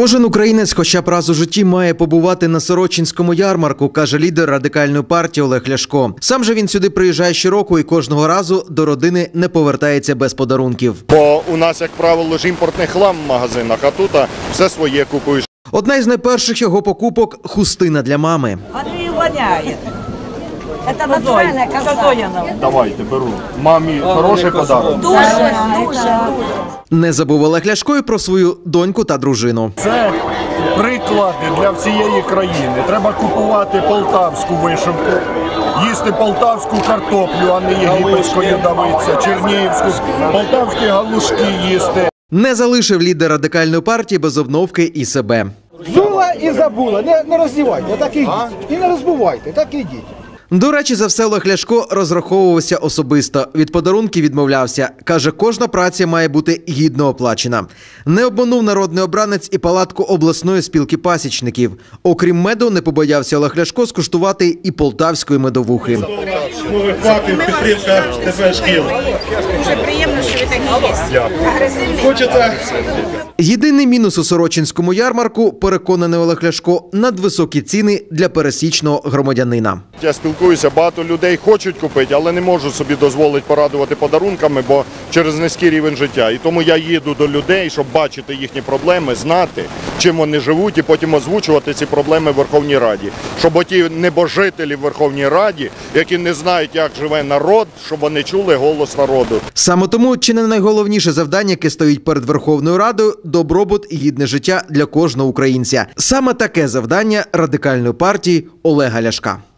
Кожен українець, хоча б раз у житті, має побувати на Сорочинському ярмарку, каже лідер радикальної партії Олег Ляшко. Сам же він сюди приїжджає щороку і кожного разу до родини не повертається без подарунків. Бо у нас, як правило, ж імпортний хлам в магазинах, а тут все своє купуєш. Одна із найперших його покупок хустина для мами. Андрей воняет. Это на Зой. Это Давайте, беру. Мамі хороший подарунок. Дуже, дуже. Не забув Олег Ляшко і про свою доньку та дружину. Це приклади для всієї країни. Треба купувати полтавську вишивку, їсти полтавську картоплю, а не єгипетську ядовиця, чернігівську, полтавські галушки їсти. Не залишив лідер радикальної партії без обновки і себе. Зула і забула. Не, не роздівайте, так і йдіть. І не розбивайте, так і йдіть. До речі, за все Олег Ляшко розраховувався особисто. Від подарунків відмовлявся. Каже, кожна праця має бути гідно оплачена. Не обманув народний обранець і палатку обласної спілки пасічників. Окрім меду, не побоявся Олег Ляшко скуштувати і полтавської медовухи. Підтримка Хочеться Єдиний мінус у Сорочинському ярмарку, переконаний Олег Ляшко, надвисокі ціни для пересічного громадянина. Я спілкуюся, багато людей хочуть купити, але не можуть собі дозволити порадувати подарунками, бо через низький рівень життя. І тому я їду до людей, щоб бачити їхні проблеми, знати, чим вони живуть, і потім озвучувати ці проблеми в Верховній Раді. Щоб оті небожителі в Верховній Раді, які не знають, як живе народ, щоб вони чули голос народу. Саме тому чи не найголовніше завдання, яке стоїть перед Верховною Радою добробут і гідне життя для кожного українця. Саме таке завдання радикальної партії Олега Ляшка.